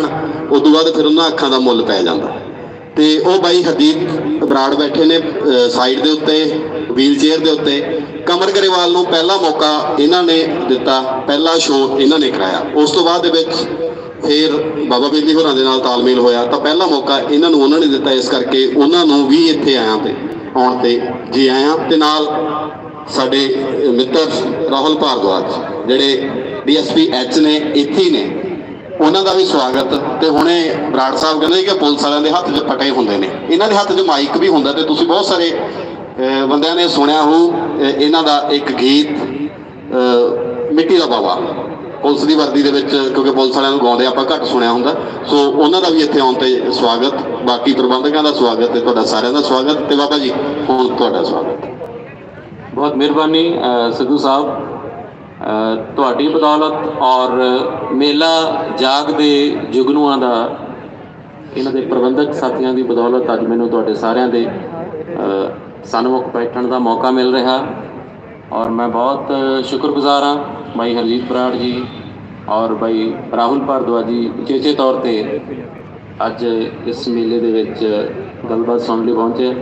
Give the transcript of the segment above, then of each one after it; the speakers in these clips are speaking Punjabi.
ਲੈਣ ਉਸ ਤੋਂ ਬਾਅਦ ਫਿਰ ਉਹਨਾਂ ਅੱਖਾਂ ਦਾ ਮੁੱਲ ਪੈ ਜਾਂਦਾ। ਤੇ ਉਹ ਬਾਈ ਹਰਦੀਪ ਬਰਾੜ ਬੈਠੇ ਨੇ ਸਾਈਡ ਦੇ ਉੱਤੇ ਵੀਲ ਚੇਅਰ ਦੇ ਉੱਤੇ। ਕਮਰ ਗਰੇਵਾਲ ਨੂੰ ਪਹਿਲਾ ਮੌਕਾ ਇਹਨਾਂ ਨੇ ਦਿੱਤਾ, ਪਹਿਲਾ ਸ਼ੋਅ ਇਹਨਾਂ ਨੇ ਕਰਾਇਆ। ਉਸ ਤੋਂ ਬਾਅਦ ਦੇ ਵਿੱਚ ਫਿਰ ਬਾਬਾ ਬੇਦੀ ਹੋਰਾਂ ਦੇ ਨਾਲ ਤਾਲਮੇਲ ਹੋਇਆ, ਤਾਂ ਪਹਿਲਾ ਮੌਕਾ ਇਹਨਾਂ ਨੂੰ ਉਹਨਾਂ ਨੇ ਦਿੱਤਾ, ਇਸ ਕਰਕੇ ਉਹਨਾਂ ਨੂੰ ਵੀ ਇੱਥੇ ਆਇਆ ਤੇ, ਆਉਣ ਤੇ ਜੀ ਆਇਆ ਤੇ ਨਾਲ ਸਾਡੇ ਮਿੱਤਰ ਰਾਹੁਲ ਭਾਰਦਵਾਜ, ਜਿਹੜੇ ਡੀਐਸਪੀ ਐਚ ਨੇ, ਇੱਥੇ ਨੇ। ਉਹਨਾਂ ਦਾ ਵੀ ਸਵਾਗਤ ਤੇ ਹੁਣੇ ਬਰਾੜ ਸਾਹਿਬ ਕਹਿੰਦੇ ਕਿ ਪੁਲਿਸ ਵਾਲਿਆਂ ਦੇ ਹੱਥ 'ਚ ਪਟੇ ਹੁੰਦੇ ਨੇ। ਇਹਨਾਂ ਦੇ ਹੱਥ 'ਚ ਮਾਈਕ ਵੀ ਹੁੰਦਾ ਤੇ ਤੁਸੀਂ ਬਹੁਤ ਸਾਰੇ ਬੰਦਿਆਂ ਨੇ ਸੁਣਿਆ ਹੋ ਇਹਨਾਂ ਦਾ ਇੱਕ ਗੀਤ ਮਿੱਟੀ ਦਾ ਬਾਬਾ ਪੁਲਿਸ ਦੀ ਵਰਦੀ ਦੇ ਵਿੱਚ, ਕਿਉਂਕਿ ਪੁਲਿਸ ਵਾਲਿਆਂ ਨੂੰ ਗਾਉਂਦੇ ਆਪਾਂ ਘੱਟ ਸੁਣਿਆ ਹੁੰਦਾ। ਸੋ ਉਹਨਾਂ ਦਾ ਵੀ ਇੱਥੇ ਆਉਣ ਤੇ ਸਵਾਗਤ, ਬਾਕੀ ਪ੍ਰਬੰਧਕਾਂ ਦਾ ਸਵਾਗਤ ਤੇ ਤੁਹਾਡਾ ਸਾਰਿਆਂ ਦਾ ਸਵਾਗਤ ਤੇ ਬਾਬਾ ਜੀ, ਹੁਣ ਤੁਹਾਡਾ ਸਵਾਗਤ। ਬਹੁਤ ਮਿਹਰਬਾਨੀ ਸਿੱਧੂ ਸਾਹਿਬ। ਤੁਹਾਡੀ ਬਦੌਲਤ ਔਰ ਮੇਲਾ ਜਾਗ ਦੇ ਜੁਗਨੂਆਂ ਦਾ ਇਹਨਾਂ ਦੇ ਪ੍ਰਬੰਧਕ ਸਾਥੀਆਂ ਦੀ ਬਦੌਲਤ ਅੱਜ ਮੈਨੂੰ ਤੁਹਾਡੇ ਸਾਰਿਆਂ ਦੇ ਅ, ਸਨਮੁਖ ਬੈਠਣ ਦਾ ਮੌਕਾ ਮਿਲ ਰਿਹਾ। ਔਰ ਮੈਂ ਬਹੁਤ ਸ਼ੁਕਰਗੁਜ਼ਾਰ ਹਾਂ ਭਾਈ ਹਰਜੀਤ ਬਰਾੜ ਜੀ ਔਰ ਭਾਈ ਰਾਹੁਲ ਭਾਰਦਵਾਜ ਜੀ ਚੇਚੇ ਤੌਰ ਤੇ ਅੱਜ ਇਸ ਮੇਲੇ ਦੇ ਵਿੱਚ ਗੱਲਬਾਤ ਸੁਣਨ ਲਈ ਪਹੁੰਚੇ।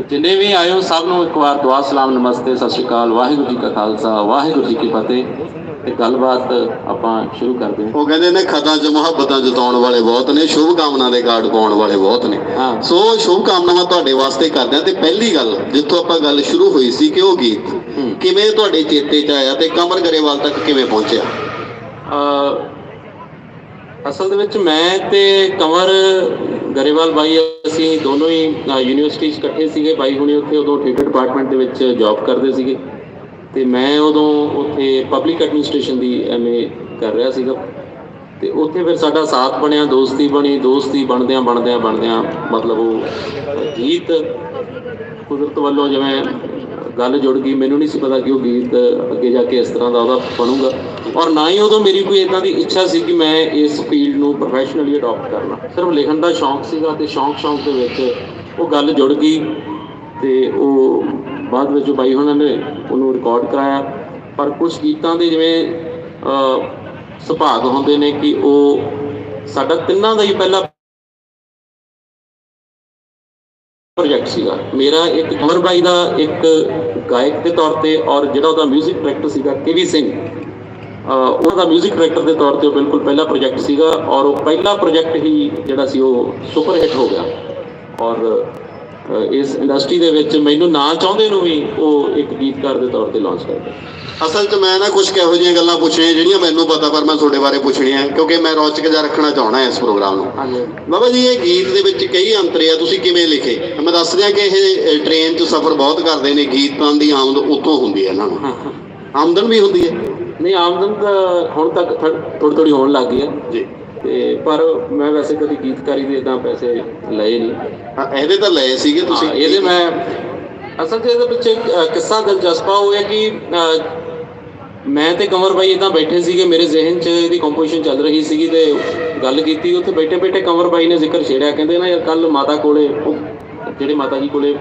ਤੇ ਜਿੰਨੇ ਵੀ ਹੋ ਸਭ ਨੂੰ ਇੱਕ ਵਾਰ ਦੁਆ ਸਲਾਮ ਨਮਸਤੇ ਸਤਿ ਸ਼੍ਰੀ ਅਕਾਲ ਵਾਹਿਗੁਰੂ ਜੀ ਕਾ ਖਾਲਸਾ ਵਾਹਿਗੁਰੂ ਜੀ ਕੀ ਫਤਿਹ ਤੇ ਗੱਲਬਾਤ ਆਪਾਂ ਸ਼ੁਰੂ ਕਰਦੇ ਹਾਂ ਉਹ ਕਹਿੰਦੇ ਨੇ ਖਤਾਂ 'ਚ ਮੁਹੱਬਤਾਂ ਜਤਾਉਣ ਵਾਲੇ ਬਹੁਤ ਨੇ ਸ਼ੁਭ ਕਾਮਨਾ ਦੇ ਕਾਰਡ ਪਾਉਣ ਵਾਲੇ ਬਹੁਤ ਨੇ ਹਾਂ। ਸੋ ਸ਼ੁਭ ਕਾਮਨਾਵਾਂ ਤੁਹਾਡੇ ਵਾਸਤੇ ਕਰਦੇ ਹਾਂ ਤੇ ਪਹਿਲੀ ਗੱਲ ਜਿੱਥੋਂ ਆਪਾਂ ਗੱਲ ਸ਼ੁਰੂ ਹੋਈ ਸੀ ਕਿ ਉਹ ਗੀਤ। ਕਿਵੇਂ ਤੁਹਾਡੇ ਚੇਤੇ 'ਚ ਆਇਆ ਤੇ ਕਮਰ ਗਰੇਵਾਲ ਤੱਕ ਕਿਵੇਂ ਪਹੁੰਚਿਆ ਅ, ਅਸਲ ਦੇ ਵਿੱਚ ਮੈਂ ਤੇ ਕੰਵਰ ਗਰੇਵਾਲ ਬਾਈ ਅਸੀਂ ਦੋਨੋਂ ਹੀ ਯੂਨੀਵਰਸਿਟੀ 'ਚ ਇਕੱਠੇ ਸੀਗੇ। ਬਾਈ ਹੁਣੇ ਉੱਥੇ ਉਦੋਂ ਥੀਏਟਰ ਡਿਪਾਰਟਮੈਂਟ ਦੇ ਵਿੱਚ ਜੌਬ ਕਰਦੇ ਸੀਗੇ। ਤੇ ਮੈਂ ਉਦੋਂ ਉੱਥੇ ਪਬਲਿਕ ਐਡਮਿਨਿਸਟ੍ਰੇਸ਼ਨ ਦੀ ਐਮਏ ਕਰ ਰਿਹਾ ਸੀਗਾ। ਤੇ ਉੱਥੇ ਫਿਰ ਸਾਡਾ ਸਾਥ ਬਣਿਆ, ਦੋਸਤੀ ਬਣੀ। ਦੋਸਤੀ ਬਣਦਿਆਂ ਬਣਦਿਆਂ ਬਣਦਿਆਂ ਮਤਲਬ ਉਹ ਗੀਤ ਕੁਦਰਤ ਵੱਲੋਂ ਜਿਵੇਂ ਗੱਲ ਜੁੜ ਗਈ, ਮੈਨੂੰ ਨਹੀਂ ਸੀ ਪਤਾ ਕਿ ਉਹ ਗੀਤ ਅੱਗੇ ਜਾ ਕੇ ਇਸ ਤਰ੍ਹਾਂ ਦਾ ਉਹਦਾ ਬਣੂਗਾ। ਔਰ ਨਾ ਹੀ ਉਦੋਂ ਮੇਰੀ ਕੋਈ ਇਦਾਂ ਦੀ ਇੱਛਾ ਸੀ ਕਿ ਮੈਂ ਇਸ ਫੀਲਡ ਨੂੰ ਪ੍ਰੋਫੈਸ਼ਨਲੀ ਅਡਾਪਟ ਕਰਨਾ। ਸਿਰਫ ਲਿਖਣ ਦਾ ਸ਼ੌਂਕ ਸੀਗਾ ਤੇ ਸ਼ੌਂਕ ਸ਼ੌਂਕ ਦੇ ਵਿੱਚ ਉਹ ਗੱਲ ਜੁੜ ਗਈ ਤੇ ਉਹ ਬਾਅਦ ਵਿੱਚ ਬਾਈ ਉਹਨਾਂ ਨੇ ਉਹਨੂੰ ਰਿਕਾਰਡ ਕਰਾਇਆ। ਪਰ ਕੁਝ ਗੀਤਾਂ ਦੇ ਜਿਵੇਂ ਸੁਭਾਗ ਹੁੰਦੇ ਨੇ ਕਿ ਉਹ ਸਾਡਾ ਤਿੰਨਾਂ ਦਾ ਹੀ ਪਹਿਲਾ ਪ੍ਰੋਜੈਕਟ ਸੀਗਾ ਮੇਰਾ ਇੱਕ ਕਮਰ ਬਾਈ ਦਾ ਇੱਕ ਗਾਇਕ ਦੇ ਤੌਰ ਤੇ ਔਰ ਜਿਹੜਾ ਉਹਦਾ 뮤직 ਡਾਇਰੈਕਟਰ ਸੀਗਾ ਕੇਵੀ ਸਿੰਘ ਅਹ ਉਹਦਾ 뮤직 ਡਾਇਰੈਕਟਰ ਦੇ ਤੌਰ ਤੇ ਉਹ ਬਿਲਕੁਲ ਪਹਿਲਾ ਪ੍ਰੋਜੈਕਟ ਸੀਗਾ ਔਰ ਉਹ ਪਹਿਲਾ ਪ੍ਰੋਜੈਕਟ ਹੀ ਜਿਹੜਾ ਸੀ ਉਹ ਸੁਪਰ ਹਿੱਟ ਹੋ ਗਿਆ ਔਰ ਅਹ ਇਸ ਇੰਡਸਟਰੀ ਦੇ ਵਿੱਚ ਮੈਨੂੰ ਨਾ ਚਾਹੁੰਦੇ ਨੂੰ ਵੀ ਉਹ ਇੱਕ ਗੀਤਕਾਰ ਦੇ ਤੌਰ ਤੇ ਲਾਂਚ ਕਰ ਗਿਆ ਅਸਲ 'ਚ ਮੈਂ ਨਾ ਕੁਝ ਕਿਹੋ ਜਿਹੀਆਂ ਗੱਲਾਂ ਪੁੱਛਣੀਆਂ ਜਿਹੜੀਆਂ ਮੈਨੂੰ ਪਤਾ ਪਰ ਮੈਂ ਤੁਹਾਡੇ ਬਾਰੇ ਪੁੱਛਣੀਆਂ ਕਿਉਂਕਿ ਮੈਂ ਰੌਚਕ ਜਿਹਾ ਰੱਖਣਾ ਚਾਹਣਾ ਇਸ ਪ੍ਰੋਗਰਾਮ ਨੂੰ। ਹਾਂਜੀ। ਬਾਬਾ ਜੀ ਇਹ ਗੀਤ ਦੇ ਵਿੱਚ ਕਈ ਅੰਤਰੇ ਆ ਤੁਸੀਂ ਕਿਵੇਂ ਲਿਖੇ? ਮੈਂ ਦੱਸ ਦਿਆਂ ਕਿ ਇਹ ਟ੍ਰੇਨ 'ਚ ਸਫ਼ਰ ਬਹੁਤ ਕਰਦੇ ਨੇ ਗੀਤਾਂ ਦੀ ਆਮਦ ਉੱਥੋਂ ਹੁੰਦੀ ਹੈ ਇਹਨਾਂ ਨੂੰ ਆਮਦਨ ਵੀ ਹੁੰਦੀ ਹੈ। ਨਹੀਂ ਆਮਦਨ ਤਾਂ ਹੁਣ ਤੱਕ ਥੋੜੀ ਥੋੜੀ ਹੋਣ ਲੱਗ ਗਈ ਹੈ। ਜੀ। ਤੇ ਪਰ ਮੈਂ ਵੈਸੇ ਕਦੀ ਗੀਤਕਾਰੀ ਦੇ ਇਦਾਂ ਪੈਸੇ ਲਏ ਨਹੀਂ। ਹਾਂ, ਇਹਦੇ ਤਾਂ ਲਏ ਸੀਗੇ ਤੁਸੀਂ। ਇਹਦੇ ਮੈਂ ਅਸਲ 'ਚ ਇਹਦੇ ਪਿੱਛੇ ਕਿੱਸਾ ਦਿਲਚਸਪਾ ਹੋਇਆ ਕਿ ਮੈਂ ਤੇ ਕੰਵਰ ਬਾਈ ਇਦਾਂ ਬੈਠੇ ਸੀਗੇ ਮੇਰੇ ਜ਼ਿਹਨ 'ਚ ਇਹਦੀ ਕੰਪੋਜੀਸ਼ਨ ਚੱਲ ਰਹੀ ਸੀਗੀ ਤੇ ਗੱਲ ਕੀਤੀ ਉੱਥੇ ਬੈਠੇ ਬੈਠੇ ਕੰਵਰ ਬਾਈ ਨੇ ਜ਼ਿਕਰ ਛੇੜਿਆ ਕਹਿੰਦੇ ਨਾ ਯਾਰ ਕੱਲ ਮਾਤਾ ਕੋਲੇ ਜਿਹੜੇ ਮਾਤਾ ਜੀ ਕੋਲੇ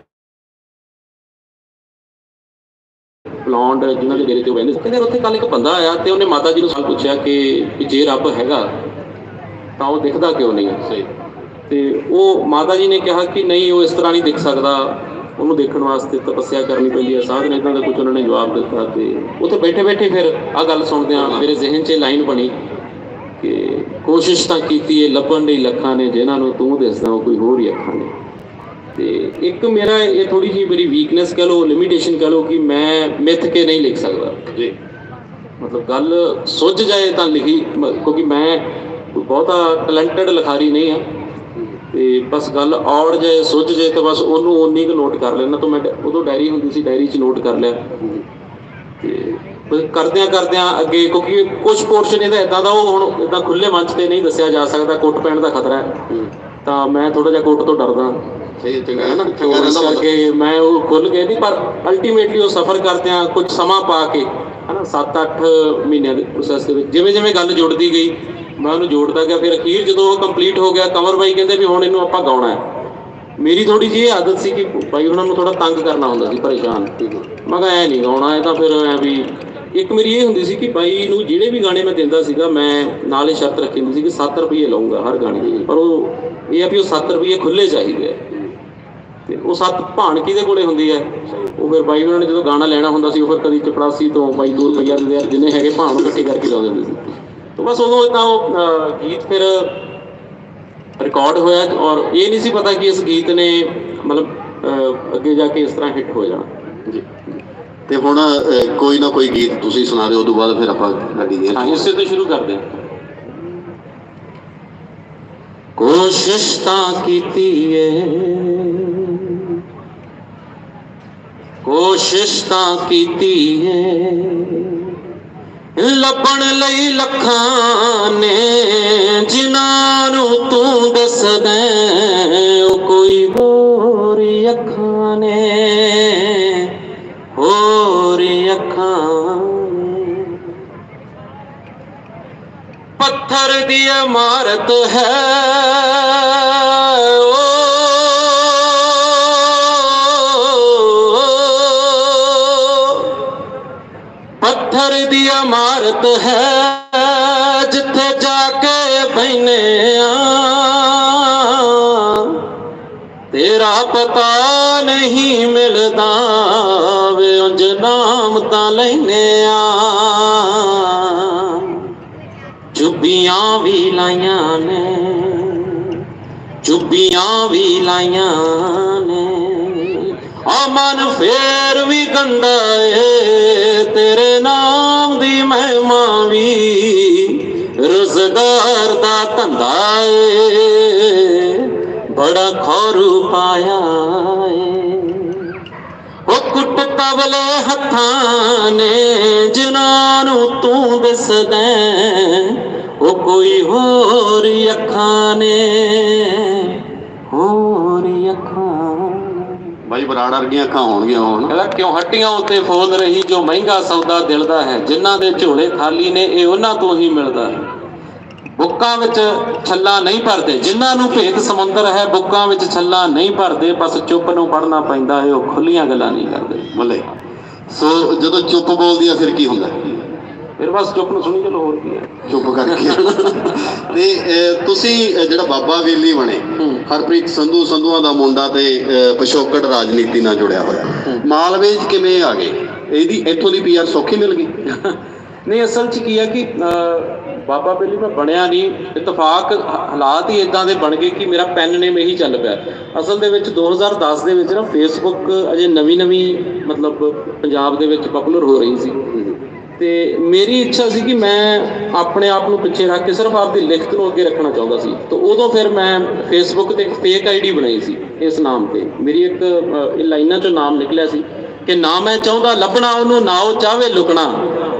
ਬਲੌਂਡ ਜਿਨ੍ਹਾਂ ਦੇ ਡੇਰੇ ਤੇ ਸੀ ਕਹਿੰਦੇ ਉੱਥੇ ਕੱਲ ਇੱਕ ਬੰਦਾ ਆਇਆ ਤੇ ਉਹਨੇ ਮਾਤਾ ਜੀ ਨੂੰ ਸਵਾਲ ਪੁੱਛਿਆ ਕਿ ਜੇ ਰੱਬ ਹੈਗਾ ਤਾਂ ਉਹ ਦਿਖਦਾ ਕਿਉਂ ਨਹੀਂ ਸਹੀ ਤੇ ਉਹ ਮਾਤਾ ਜੀ ਨੇ ਕਿਹਾ ਕਿ ਨਹੀਂ, ਉਹ ਇਸ ਤਰ੍ਹਾਂ ਨਹੀਂ ਦਿਖ ਸਕਦਾ। ਉਹਨੂੰ ਦੇਖਣ ਵਾਸਤੇ ਤਪੱਸਿਆ ਕਰਨੀ ਪੈਂਦੀ ਹੈ। ਸਾਧ ਇਦਾਂ ਦਾ ਕੁਝ ਉਹਨਾਂ ਨੇ ਜਵਾਬ ਦਿੱਤਾ ਤੇ ਉੱਥੇ ਬੈਠੇ ਬੈਠੇ ਫਿਰ ਆ ਗੱਲ ਸੁਣਦਿਆਂ ਮੇਰੇ ਜ਼ਿਹਨ 'ਚ ਲਾਈਨ ਬਣੀ ਕਿ ਕੋਸ਼ਿਸ਼ ਤਾਂ ਕੀਤੀ ਏ ਲੱਭਣ ਲਈ ਲੱਖਾਂ ਨੇ, ਜਿਨ੍ਹਾਂ ਨੂੰ ਤੂੰ ਦਿਸਦਾ, ਉਹ ਕੋਈ ਹੋਰ ਹੀ ਅੱਖਾਂ ਨੇ। ਤੇ ਇੱਕ ਮੇਰਾ ਇਹ ਥੋੜੀ ਜਿਹੀ ਮੇਰੀ ਵੀਕਨੈਸ ਕਹ ਲਓ ਲਿਮਿਟੇਸ਼ਨ ਕਹ ਲਓ ਕਿ ਮੈਂ ਮਿੱਥ ਕੇ ਨਹੀਂ ਲਿਖ ਸਕਦਾ। ਜੀ ਮਤਲਬ ਗੱਲ ਸੁੱਝ ਜਾਏ ਤਾਂ ਲਿਖੀ ਕਿਉਂਕਿ ਮੈਂ ਬਹੁਤਾ ਟੈਲੈਂਟਡ ਲਿਖਾਰੀ ਨਹੀਂ ਹਾਂ ਤੇ ਬਸ ਗੱਲ ਔੜ ਜਾਏ ਸੁੱਝ ਜਾਏ ਤਾਂ ਬਸ ਉਹਨੂੰ ਓਨੀ ਕੁ ਨੋਟ ਕਰ ਲੈਣਾ। ਤਾਂ ਮੈਂ ਉਦੋਂ ਡਾਇਰੀ ਹੁੰਦੀ ਸੀ ਡਾਇਰੀ 'ਚ ਨੋਟ ਕਰ ਲਿਆ। ਤੇ ਕਰਦਿਆਂ ਕਰਦਿਆਂ ਅੱਗੇ ਕਿਉਂਕਿ ਕੁਝ ਪੋਰਸ਼ਨ ਇਹਦਾ ਇਦਾਂ ਦਾ ਉਹ ਹੁਣ ਇਦਾਂ ਖੁੱਲੇ ਮੰਚ ਤੇ ਨਹੀਂ ਦੱਸਿਆ ਜਾ ਸਕਦਾ ਕੋਟ ਪੈਣ ਦਾ ਖਤਰਾ ਹੈ। ਤਾਂ ਮੈਂ ਥੋੜਾ ਜਿਹਾ ਕੋਟ ਤੋਂ ਡਰਦਾ। ਸਹੀ ਚੰਗਾ ਹੈ ਨਾ। ਤੋ ਚੰਗਾ ਇਸ ਰਹਿੰਦਾ ਬੰਦਾ। ਕਰਕੇ ਮੈਂ ਉਹ ਖੁੱਲ ਕੇ ਨਹੀਂ ਪਰ ਅਲਟੀਮੇਟਲੀ ਉਹ ਸਫਰ ਕਰਦਿਆਂ ਕੁਝ ਸਮਾਂ ਪਾ ਕੇ ਹਨਾ 7-8 ਮਹੀਨਿਆਂ ਦੇ ਪ੍ਰੋਸੈਸ ਦੇ ਵਿੱਚ ਜਿਵੇਂ ਜਿਵੇਂ ਗੱਲ ਜੁੜਦੀ ਗਈ ਮੈਂ ਉਹਨੂੰ ਜੋੜਦਾ ਗਿਆ, ਫਿਰ ਅਖੀਰ ਜਦੋਂ ਉਹ ਕੰਪਲੀਟ ਹੋ ਗਿਆ ਕਮਰ ਬਾਈ ਕਹਿੰਦੇ ਵੀ ਹੁਣ ਇਹਨੂੰ ਆਪਾਂ ਗਾਉਣਾ ਹੈ। ਮੇਰੀ ਥੋੜੀ ਜਿਹੀ ਇਹ ਆਦਤ ਸੀ ਕਿ ਬਾਈ ਉਹਨਾਂ ਨੂੰ ਥੋੜਾ ਤੰਗ ਕਰਨਾ ਹੁੰਦਾ ਸੀ, ਪਰੇਸ਼ਾਨ। ਮੈਂ ਕਿਹਾ, ਐ ਨਹੀਂ ਗਾਉਣਾ, ਇਹ ਤਾਂ ਫਿਰ ਐ ਵੀ ਇੱਕ ਮੇਰੀ ਇਹ ਹੁੰਦੀ ਸੀ ਕਿ ਬਾਈ ਨੂੰ ਜਿਹੜੇ ਵੀ ਗਾਣੇ ਮੈਂ ਦਿੰਦਾ ਸੀਗਾ, ਮੈਂ ਨਾਲੇ ਸ਼ਰਤ ਰੱਖੀ ਹੁੰਦੀ ਸੀ ਕਿ 7 ਰੁਪਏ ਲਵਾਂਗਾ ਹਰ ਗਾਣੇ ਦੇ ਪਰ ਉਹ ਇਹ ਆ ਵੀ ਉਹ 7 ਰੁਪਏ ਖੁੱਲੇ ਚਾਹੀਦੇ ਆ। ਤੇ ਉਹ ਸੱਤ ਭਾਣ ਕਿਹਦੇ ਕੋਲੇ ਹੁੰਦੀ ਹੈ ਉਹ ਫਿਰ ਬਾਈ ਉਹਨਾਂ ਨੇ ਜਦੋਂ ਗਾਣਾ ਲੈਣਾ ਹੁੰਦਾ ਸੀ, ਉਹ ਫਿਰ ਕਦੀ ਚਪੜਾਸੀ ਤੋਂ ਬਾਈ 2 ਰੁਪਈਆ ਦਿੰਦੇ ਆ, ਜਿੰਨੇ ਹੈਗੇ ਭਾਣ ਇਕੱਠੇ ਕਰਕੇ ਲਾਉਂਦੇ ਹੁੰਦੇ ਸੀ। ਤੇ ਬਸ ਉਦੋਂ ਤਾਂ ਉਹ ਗੀਤ ਫਿਰ ਰਿਕਾਰਡ ਹੋਇਆ ਔਰ ਇਹ ਨਹੀਂ ਸੀ ਪਤਾ ਕਿ ਇਸ ਗੀਤ ਨੇ ਮਤਲਬ ਅੱਗੇ ਜਾ ਕੇ ਇਸ ਤਰ੍ਹਾਂ ਹਿੱਟ ਹੋ ਜਾਣਾ। ਜੀ। ਤੇ ਹੁਣ ਕੋਈ ਨਾ ਕੋਈ ਗੀਤ ਤੁਸੀਂ ਸੁਣਾ ਦਿਓ ਉਦੋਂ ਬਾਅਦ ਫਿਰ ਆਪਾਂ ਗੱਡੀ ਹਾਂ ਇਸੇ ਤੋਂ ਸ਼ੁਰੂ ਕਰਦੇ ਹਾਂ। ਕੋਸ਼ਿਸ਼ ਤਾਂ ਕੀਤੀ ਏ ਕੋਸ਼ਿਸ਼ ਤਾਂ ਕੀਤੀ ਏ ਲੱਭਣ ਲਈ ਲੱਖਾਂ ਨੇ, ਜਿਨ੍ਹਾਂ ਨੂੰ ਤੂੰ ਦੱਸਦਾ ਉਹ ਕੋਈ ਹੋਰ ਅੱਖਾਂ ਨੇ, ਹੋਰ ਅੱਖਾਂ ਪੱਥਰ ਦੀ ਇਮਾਰਤ ਹੈ ਪੱਥਰ ਦੀ ਇਮਾਰਤ ਹੈ, ਜਿੱਥੇ ਜਾ ਕੇ ਬੈਨੇ ਆ। ਤੇਰਾ ਪਤਾ ਨਹੀਂ ਮਿਲਦਾ ਵੇ, ਉਂਝ ਨਾਮ ਤਾਂ ਲੈਨੇ ਆ। ਚੁੱਬੀਆਂ ਵੀ ਲਾਈਆਂ ਨੇ ਚੁੱਬੀਆਂ ਵੀ ਲਾਈਆਂ ਨੇ। ਆ ਮਨ ਫੇਰ ਵੀ ਗੰਦਾ ਏ, ਤੇਰੇ ਨਾਮ ਦੀ ਮਹਿਮਾ ਵੀ। ਰੁਜ਼ਗਾਰ ਦਾ ਧੰਦਾ ਏ, ਬੜਾ ਖੋਰੂ ਪਾਇਆ ਏ। ਉਹ ਕੁੱਟ ਤਵਲੇ ਹੱਥਾਂ ਨੇ, ਜਿਨ੍ਹਾਂ ਨੂੰ ਤੂੰ ਦਿਸਦਾ ਉਹ ਕੋਈ ਹੋਰ ਅੱਖਾਂ ਨੇ, ਹੋਰ ਅੱਖਾਂ ਬਾਈ ਬਰਾੜ ਵਰਗੀਆਂ ਅੱਖਾਂ ਹੋਣਗੀਆਂ ਹੁਣ ਕਹਿੰਦਾ ਕਿਉਂ ਹੱਟੀਆਂ ਉੱਤੇ ਫੋਲ ਰਹੀ ਜੋ ਮਹਿੰਗਾ ਸੌਦਾ ਦਿਲ ਦਾ ਹੈ ਜਿਨ੍ਹਾਂ ਦੇ ਝੋਲੇ ਖਾਲੀ ਨੇ ਇਹ ਉਹਨਾਂ ਤੋਂ ਹੀ ਮਿਲਦਾ ਹੈ। ਬੁੱਕਾਂ ਵਿੱਚ ਛੱਲਾ ਨਹੀਂ ਭਰਦੇ ਜਿਨ੍ਹਾਂ ਨੂੰ ਭੇਤ ਸਮੁੰਦਰ ਹੈ ਬੁੱਕਾਂ ਵਿੱਚ ਛੱਲਾ ਨਹੀਂ ਭਰਦੇ ਬਸ ਚੁੱਪ ਨੂੰ ਪੜਨਾ ਪੈਂਦਾ ਹੈ ਉਹ ਖੁੱਲੀਆਂ ਗੱਲਾਂ ਨਹੀਂ ਕਰਦੇ। ਬੱਲੇ ਸੋ ਜਦੋਂ ਚੁੱਪ ਬੋਲਦੀ ਆ ਫਿਰ ਕੀ ਹੁੰਦਾ? ਫਿਰ ਬਸ ਚੁੱਪ ਨੂੰ ਸੁਣੀ ਚਲੋ ਹੋਰ ਕੀ ਹੈ ਚੁੱਪ ਕਰਕੇ। ਤੇ ਤੁਸੀਂ ਜਿਹੜਾ ਬਾਬਾ ਵੇਲੀ ਬਣੇ। ਹਰਪ੍ਰੀਤ ਸੰਧੂ ਸੰਧੂਆਂ ਦਾ ਮੁੰਡਾ ਤੇ ਅਹ, ਪਿਛੋਕੜ ਰਾਜਨੀਤੀ ਨਾਲ ਜੁੜਿਆ ਹੋਇਆ। ਮਾਲਵੇ 'ਚ ਕਿਵੇਂ ਆ ਗਏ? ਇਹਦੀ ਇੱਥੋਂ ਦੀ ਪੀਆਰ ਸੌਖੀ ਮਿਲ ਗਈ? ਨਹੀਂ ਅਸਲ 'ਚ ਕੀ ਹੈ ਕਿ ਬਾਬਾ ਬੇਲੀ ਮੈਂ ਬਣਿਆ ਨਹੀਂ। ਇਤਫਾਕ ਹਾਲਾਤ ਹੀ ਇਦਾਂ ਦੇ ਬਣ ਗਏ ਕਿ ਮੇਰਾ ਪੈਨ ਨੇਮ ਇਹੀ ਚੱਲ ਪਿਆ। ਅਸਲ ਦੇ ਵਿੱਚ 2010 ਦੇ ਵਿੱਚ ਨਾ ਫੇਸਬੁੱਕ ਅਜੇ ਨਵੀਂ ਨਵੀਂ ਮਤਲਬ ਪੰਜਾਬ ਦੇ ਵਿੱਚ ਪਪੂਲਰ ਹੋ ਰਹੀ ਸੀ। ਤੇ ਮੇਰੀ ਇੱਛਾ ਸੀ ਕਿ ਮੈਂ ਆਪਣੇ ਆਪ ਨੂੰ ਪਿੱਛੇ ਰੱਖ ਕੇ ਸਿਰਫ ਆਪਦੀ ਲਿਖਤ ਨੂੰ ਅੱਗੇ ਰੱਖਣਾ ਚਾਹੁੰਦਾ ਸੀ। ਤਾਂ ਉਦੋਂ ਫਿਰ ਮੈਂ ਫੇਸਬੁੱਕ ਤੇ ਇੱਕ ਫੇਕ ਆਈਡੀ ਬਣਾਈ ਸੀ ਇਸ ਨਾਮ ਤੇ। ਮੇਰੀ ਇੱਕ ਇਹ ਲਾਈਨਾਂ ਚੋਂ ਨਾਮ ਨਿਕਲਿਆ ਸੀ ਕਿ ਨਾ ਮੈਂ ਚਾਹੁੰਦਾ ਲੱਭਣਾ ਉਹਨੂੰ ਨਾ ਉਹ ਚਾਹਵੇ ਲੁਕਣਾ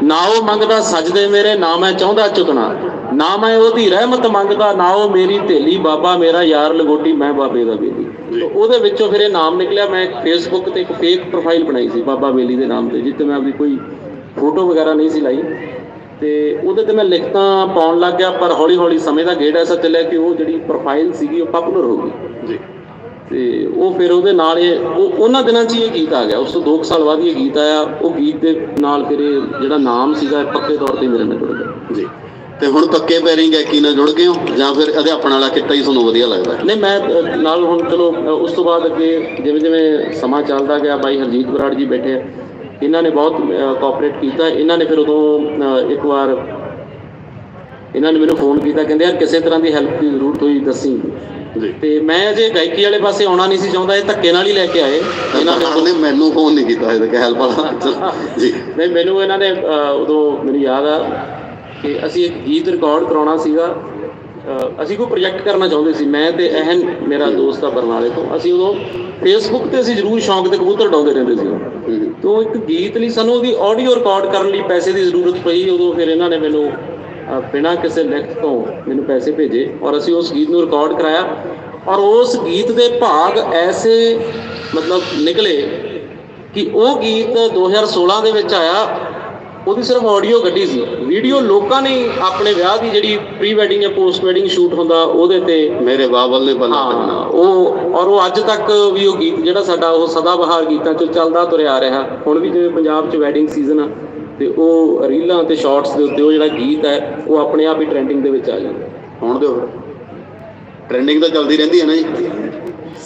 ਨਾ ਉਹ ਮੰਗਦਾ ਸਜਦੇ ਮੇਰੇ ਨਾ ਮੈਂ ਚਾਹੁੰਦਾ ਝੁਕਣਾ ਨਾ ਮੈਂ ਉਹਦੀ ਰਹਿਮਤ ਮੰਗਦਾ ਨਾ ਉਹ ਮੇਰੀ ਥੇਲੀ ਬਾਬਾ ਮੇਰਾ ਯਾਰ ਲਗੋਟੀ ਮੈਂ ਬਾਬੇ ਦਾ ਬੇਲੀ। ਤੇ ਉਹਦੇ ਵਿੱਚੋਂ ਫਿਰ ਇਹ ਨਾਮ ਨਿਕਲਿਆ। ਮੈਂ ਫੇਸਬੁੱਕ ਤੇ ਇੱਕ ਫੇਕ ਪ੍ਰੋਫਾਈਲ ਬਣਾਈ ਸੀ ਬਾਬਾ ਬੇਲੀ ਦੇ ਨਾਮ ਤੇ ਜਿੱਤੇ ਮੈਂ ਆਪਦੀ ਕੋਈ ਫੋਟੋ ਵਗੈਰਾ ਨਹੀਂ ਸੀ ਲਾਈ। ਤੇ ਉਹਦੇ ਤੇ ਮੈਂ ਲਿਖਤਾਂ ਪਾਉਣ ਲੱਗ ਗਿਆ ਪਰ ਹੌਲੀ ਹੌਲੀ ਸਮੇਂ ਦਾ ਗੇੜ ਐਸਾ ਚੱਲਿਆ ਕਿ ਉਹ ਜਿਹੜੀ ਪ੍ਰੋਫਾਈਲ ਸੀਗੀ ਉਹ ਪਪੂਲਰ ਹੋ ਗਈ। ਜੀ। ਤੇ ਉਹ ਫਿਰ ਉਹਦੇ ਨਾਲ ਇਹ ਉਹ ਉਹਨਾਂ ਦਿਨਾਂ 'ਚ ਇਹ ਗੀਤ ਆ ਗਿਆ। ਉਸ ਤੋਂ 2 ਸਾਲ ਬਾਅਦ ਇਹ ਗੀਤ ਆਇਆ। ਉਹ ਗੀਤ ਦੇ ਨਾਲ ਫਿਰ ਇਹ ਜਿਹੜਾ ਨਾਮ ਸੀਗਾ ਪੱਕੇ ਤੌਰ ਤੇ ਮੇਰੇ ਨਾਲ ਜੁੜ ਗਿਆ। ਜੀ। ਤੇ ਹੁਣ ਪੱਕੇ ਪੈਰਿੰਗ ਗਾਇਕੀ ਨਾਲ ਜੁੜ ਗਏ ਹੋ? ਜਾਂ ਫਿਰ ਅਧਿਆਪਨ ਵਾਲਾ ਕਿੱਤਾ ਹੀ ਤੁਹਾਨੂੰ ਵਧੀਆ ਲੱਗਦਾ? ਨਹੀਂ ਮੈਂ ਨਾਲ ਹੁਣ ਚਲੋ ਉਸ ਤੋਂ ਬਾਅਦ ਅੱਗੇ ਜਿਵੇਂ ਜਿਵੇਂ ਸਮਾਂ ਚੱਲਦਾ ਗਿਆ ਬਾਈ ਹਰਜੀਤ ਬਰਾੜ ਜੀ ਬੈਠੇ ਆ। ਇਹਨਾਂ ਨੇ ਬਹੁਤ ਕੋਆਪਰੇਟ ਕੀਤਾ। ਇਹਨਾਂ ਨੇ ਫਿਰ ਉਦੋਂ ਇੱਕ ਵਾਰ ਇਹਨਾਂ ਨੇ ਮੈਨੂੰ ਫੋਨ ਕੀਤਾ ਕਹਿੰਦੇ ਯਾਰ ਕਿਸੇ ਤਰ੍ਹਾਂ ਦੀ ਹੈਲਪ ਦੀ ਜ਼ਰੂਰਤ ਹੋਈ ਦੱਸੀ ਤੇ ਮੈਂ ਅਜੇ ਗਾਇਕੀ ਵਾਲੇ ਪਾਸੇ ਆਉਣਾ ਨਹੀਂ ਸੀ ਚਾਹੁੰਦਾ ਇਹ ਧੱਕੇ ਨਾਲ ਹੀ ਲੈ ਕੇ ਆਏ। ਇਹਨਾਂ ਨੇ ਮੈਨੂੰ ਫੋਨ ਨਹੀਂ ਕੀਤਾ ਇਹ ਹੈਲਪ ਵਾਲਾ ਜੀ। ਨਹੀਂ ਮੈਨੂੰ ਇਹਨਾਂ ਨੇ ਉਦੋਂ ਮੈਨੂੰ ਯਾਦ ਆ ਕਿ ਅਸੀਂ ਇੱਕ ਗੀਤ ਰਿਕਾਰਡ ਕਰਾਉਣਾ ਸੀਗਾ। ਅਸੀਂ ਕੋਈ ਪ੍ਰੋਜੈਕਟ ਕਰਨਾ ਚਾਹੁੰਦੇ ਸੀ, ਮੈਂ ਤੇ ਅਹਿਨ ਮੇਰਾ ਦੋਸਤ ਆ ਬਰਨਾਲੇ ਤੋਂ, ਅਸੀਂ ਉਦੋਂ ਫੇਸਬੁੱਕ ਤੇ ਅਸੀਂ ਜ਼ਰੂਰ ਸ਼ੌਂਕ ਦੇ ਕਬੂਤਰ ਡਾਉਂਦੇ ਰਹਿੰਦੇ ਸੀ ਹੂੰ। ਤੋਂ ਇੱਕ ਗੀਤ ਲਈ ਸਾਨੂੰ ਉਹਦੀ ਆਡੀਓ ਰਿਕਾਰਡ ਕਰਨ ਲਈ ਪੈਸੇ ਦੀ ਜ਼ਰੂਰਤ ਪਈ, ਉਦੋਂ ਫਿਰ ਇਹਨਾਂ ਨੇ ਮੈਨੂੰ ਬਿਨਾਂ ਕਿਸੇ ਲਿਖਤ ਤੋਂ ਮੈਨੂੰ ਪੈਸੇ ਭੇਜੇ ਔਰ ਅਸੀਂ ਉਸ ਗੀਤ ਨੂੰ ਰਿਕਾਰਡ ਕਰਾਇਆ ਔਰ ਉਸ ਗੀਤ ਦੇ ਭਾਗ ਐਸੇ ਮਤਲਬ ਨਿਕਲੇ ਕਿ ਉਹ ਗੀਤ 2016 ਦੇ ਵਿੱਚ ਆਇਆ ਉਹਦੀ ਸਿਰਫ ਆਡੀਓ ਗੱਡੀ ਸੀ। ਵੀਡੀਓ ਲੋਕਾਂ ਨੇ ਆਪਣੇ ਵਿਆਹ ਦੀ ਜਿਹੜੀ ਪ੍ਰੀ ਵੈਡਿੰਗ ਜਾਂ ਪੋਸਟ ਵੈਡਿੰਗ ਸ਼ੂਟ ਹੁੰਦਾ ਉਹਦੇ ਤੇ ਮੇਰੇ ਬਾਬਲ ਨੇ ਬੱਲਾ ਹਾਂ। ਉਹ ਔਰ ਉਹ ਅੱਜ ਤੱਕ ਵੀ ਉਹ ਗੀਤ ਜਿਹੜਾ ਸਾਡਾ ਉਹ ਸਦਾ ਬਹਾਰ ਗੀਤਾਂ ਚੋਂ ਚੱਲਦਾ ਤੁਰਿਆ ਆ ਰਿਹਾ। ਹੁਣ ਵੀ ਜਿਵੇਂ ਪੰਜਾਬ 'ਚ ਵੈਡਿੰਗ ਸੀਜ਼ਨ ਆ ਤੇ ਉਹ ਰੀਲਾਂ ਤੇ ਸ਼ਾਰਟਸ ਦੇ ਉੱਤੇ ਉਹ ਜਿਹੜਾ ਗੀਤ ਹੈ ਉਹ ਆਪਣੇ ਆਪ ਹੀ ਟ੍ਰੈਂਡਿੰਗ ਦੇ ਵਿੱਚ ਆ ਜਾਂਦਾ। ਹੁਣ ਦਿਓ ਟ੍ਰੈਂਡਿੰਗ ਤਾਂ ਚੱਲਦੀ ਰਹਿੰਦੀ ਹੈ ਨਾ ਜੀ।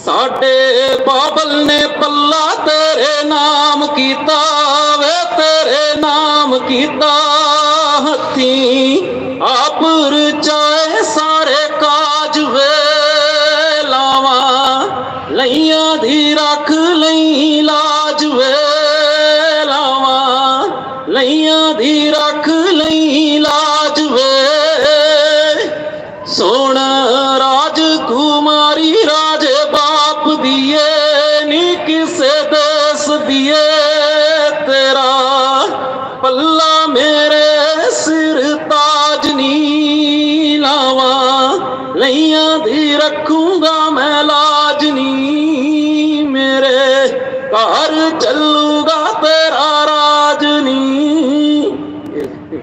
ਸਾਡੇ ਬਾਬਲ ਨੇ ਪੱਲਾ ਤੇਰੇ ਨਾਮ ਕੀਤਾ ਵੇ ਤੇਰੇ ਨਾਮ ਕੀਤਾ ਹੱਥੀ ਆਪ ਰਚਾਏ ਸਾਰੇ ਕਾਜ ਵੇ ਲਾਵਾਂ ਲਈਆਂ ਦੀ ਰੱਖ ਲਈ ਲਾਜ ਵੇ ਲਾਵਾਂ ਲਈਆਂ ਦੀ ਰੱਖ ਲਈ ਲਾਜ ਵੇ। ਸੋਣ ਰਾਜ ਕੁਮਾਰੀ ਰਾਜੇ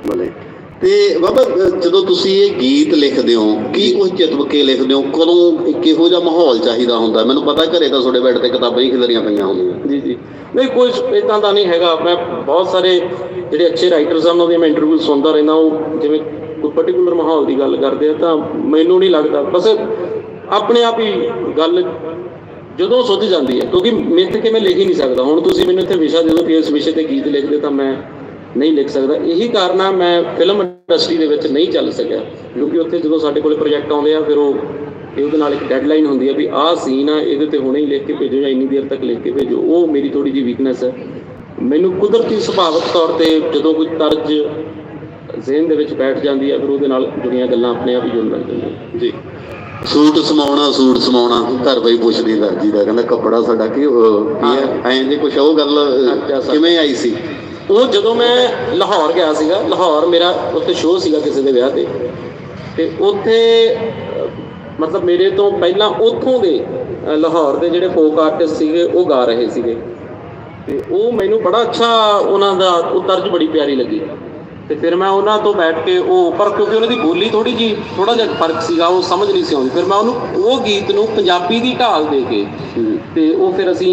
ਨੀ ਭਲੇ ਤੇ ਬਾਬਾ, ਜਦੋਂ ਤੁਸੀਂ ਇਹ ਗੀਤ ਲਿਖਦੇ ਹੋ, ਕੀ ਕੁਝ ਚਿਤਵ ਕੇ ਲਿਖਦੇ ਹੋ? ਕਦੋਂ ਕਿਹੋ ਜਿਹਾ ਮਾਹੌਲ ਚਾਹੀਦਾ ਹੁੰਦਾ? ਮੈਨੂੰ ਪਤਾ ਘਰੇ ਤਾਂ ਤੁਹਾਡੇ ਬੈੱਡ ਤੇ ਕਿਤਾਬਾਂ ਹੀ ਖਿਲਰੀਆਂ ਪਈਆਂ ਹੁੰਦੀਆਂ। ਜੀ ਜੀ। ਨਹੀਂ, ਕੋਈ ਇਦਾਂ ਦਾ ਨਹੀਂ ਹੈਗਾ। ਮੈਂ ਬਹੁਤ ਸਾਰੇ ਜਿਹੜੇ ਅੱਛੇ ਰਾਈਟਰਸ ਹਨ ਉਹਨਾਂ ਦੀਆਂ ਮੈਂ ਇੰਟਰਵਿਊ ਸੁਣਦਾ ਰਹਿੰਦਾ। ਉਹ ਜਿਵੇਂ ਕੋਈ ਪਾਰਟਿਕੂਲਰ ਮਾਹੌਲ ਦੀ ਗੱਲ ਕਰਦੇ ਆ, ਤਾਂ ਮੈਨੂੰ ਨਹੀਂ ਲੱਗਦਾ। ਬਸ ਆਪਣੇ ਆਪ ਹੀ ਗੱਲ ਜਦੋਂ ਸੁੱਝ ਜਾਂਦੀ ਹੈ, ਕਿਉਂਕਿ ਮਿੱਥ ਕੇ ਮੈਂ ਲਿਖ ਹੀ ਨਹੀਂ ਸਕਦਾ। ਹੁਣ ਤੁਸੀਂ ਮੈਨੂੰ ਇੱਥੇ ਵਿਸ਼ਾ ਦੇ ਦਿਓ ਕਿ ਇਸ ਵਿਸ਼ੇ ਤੇ ਗੀਤ ਲਿਖਦੇ ਤਾਂ ਮੈਂ ਨਹੀਂ ਲਿਖ ਸਕਦਾ। ਇਹੀ ਕਾਰਨ ਆ ਮੈਂ ਫਿਲਮ ਇੰਡਸਟਰੀ ਦੇ ਵਿੱਚ ਨਹੀਂ ਚੱਲ ਸਕਿਆ। ਕਿਉਂਕਿ ਉੱਥੇ ਜਦੋਂ ਸਾਡੇ ਕੋਲੇ ਪ੍ਰੋਜੈਕਟ ਆਉਂਦੇ ਆ ਫਿਰ ਉਹ ਇਹ ਉਹਦੇ ਨਾਲ ਇੱਕ ਡੈਡਲਾਈਨ ਹੁੰਦੀ ਹੈ ਵੀ ਆਹ ਸੀਨ ਆ ਇਹਦੇ ਤੇ ਹੁਣੇ ਹੀ ਲਿਖ ਕੇ ਭੇਜੋ ਜਾਂ ਇੰਨੀ ਦੇਰ ਤੱਕ ਲਿਖ ਕੇ ਭੇਜੋ। ਉਹ ਮੇਰੀ ਥੋੜੀ ਜਿਹੀ ਵੀਕਨੈਸ ਹੈ ਮੈਨੂੰ ਕੁਦਰਤੀ ਸੁਭਾਵਕ ਤੌਰ ਤੇ ਜਦੋਂ ਕੋਈ ਤਰਜ ਜ਼ਿਹਨ ਦੇ ਵਿੱਚ ਬੈਠ ਜਾਂਦੀ ਹੈ ਫਿਰ ਉਹਦੇ ਨਾਲ ਜੁੜੀਆਂ ਗੱਲਾਂ ਆਪਣੇ ਆਪ ਹੀ ਜੁੜਨ ਲੱਗ ਜਾਂਦੀਆਂ। ਜੀ। ਸੂਟ ਸਮਾਉਣਾ ਸੂਟ ਸਮਾਉਣਾ। ਘਰ ਬਈ ਪੁੱਛਦੀ ਦਰਜੀ ਦਾ ਕਹਿੰਦਾ ਕੱਪੜਾ ਸਾਡਾ ਕੀ ਕੀ ਹੈ? ਐਂ ਜੇ ਕੁਛ ਉਹ ਗੱਲ। ਕਿਵੇਂ ਆਈ ਸੀ? ਉਹ ਜਦੋਂ ਮੈਂ ਲਾਹੌਰ ਗਿਆ ਸੀਗਾ, ਲਾਹੌਰ ਮੇਰਾ ਉੱਥੇ ਸ਼ੋਅ ਸੀਗਾ ਕਿਸੇ ਦੇ ਵਿਆਹ ਤੇ। ਤੇ ਉੱਥੇ, ਮਤਲਬ ਮੇਰੇ ਤੋਂ ਪਹਿਲਾਂ ਉੱਥੋਂ ਦੇ ਲਾਹੌਰ ਦੇ ਜਿਹੜੇ ਫੋਕ ਆਰਟਿਸਟ ਸੀਗੇ, ਉਹ ਗਾ ਰਹੇ ਸੀਗੇ। ਤੇ ਉਹ ਮੈਨੂੰ ਬੜਾ ਅੱਛਾ ਉਹਨਾਂ ਦਾ, ਉਹ ਤਰਜ ਬੜੀ ਪਿਆਰੀ ਲੱਗੀ। ਤੇ ਫਿਰ ਮੈਂ ਉਹਨਾਂ ਤੋਂ ਬੈਠ ਕੇ ਉਹ ਪਰ ਕਿਉਂਕਿ ਉਹਨਾਂ ਦੀ ਬੋਲੀ ਥੋੜੀ ਜੀ ਥੋੜਾ ਜਿਹਾ ਫ਼ਰਕ ਸੀਗਾ ਉਹ ਸਮਝ ਨਹੀਂ ਸੀ ਆਉਂਦੀ। ਫਿਰ ਮੈਂ ਉਹਨੂੰ ਉਹ ਗੀਤ ਨੂੰ ਪੰਜਾਬੀ ਦੀ ਢਾਲ ਦੇ ਕੇ ਤੇ ਉਹ ਫਿਰ ਅਸੀਂ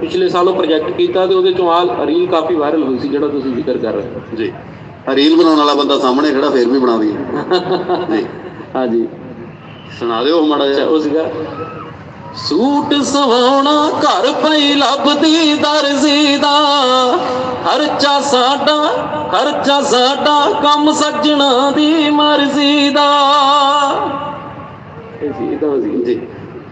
ਪਿਛਲੇ ਸਾਲ ਉਹ ਪ੍ਰੋਜੈਕਟ ਕੀਤਾ ਤੇ ਉਹਦੇ ਚੋਂ ਆ ਰੀਲ ਕਾਫੀ ਵਾਇਰਲ ਹੋਈ ਸੀ ਜਿਹੜਾ ਤੁਸੀਂ ਜ਼ਿਕਰ ਕਰ ਰਹੇ ਹੋ। ਜੀ। ਰੀਲ ਬਣਾਉਣ ਵਾਲਾ ਬੰਦਾ ਸਾਹਮਣੇ ਖੜਾ ਫੇਰ ਵੀ ਬਣਾ ਦਈਏ। ਜੀ। ਹਾਂਜੀ। ਸੁਣਾ ਦਿਓ ਮਾੜਾ ਜਿਹਾ। ਉਹ ਸੀਗਾ। ਸੂਟ ਸਵਾਉਣਾ ਘਰ ਪਈ ਲੱਭਦੀ ਦਰਜ਼ੀ ਦਾ। ਖਰਚਾ ਸਾਡਾ ਖਰਚਾ ਸਾਡਾ, ਕੰਮ ਸੱਜਣਾ ਦੀ ਮਰਜ਼ੀ ਦਾ। ਇਹ ਸੀ ਤਾਂ ਸੀ, ਜੀ।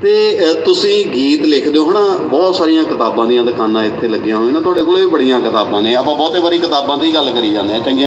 ਤੇ ਤੁਸੀਂ ਗੀਤ ਲਿਖਦੇ ਹੋ, ਹਨਾ? ਬਹੁਤ ਸਾਰੀਆਂ ਕਿਤਾਬਾਂ ਦੀਆਂ ਦੁਕਾਨਾਂ ਇੱਥੇ ਲੱਗੀਆਂ ਹੋਈਆਂ ਨੇ। ਤੁਹਾਡੇ ਕੋਲੇ ਵੀ ਬੜੀਆਂ ਕਿਤਾਬਾਂ ਨੇ। ਆਪਾਂ ਬਹੁਤੇ ਵਾਰੀ ਕਿਤਾਬਾਂ ਦੀ ਹੀ ਗੱਲ ਕਰੀ ਜਾਂਦੇ ਆ ਚੰਗੀਆਂ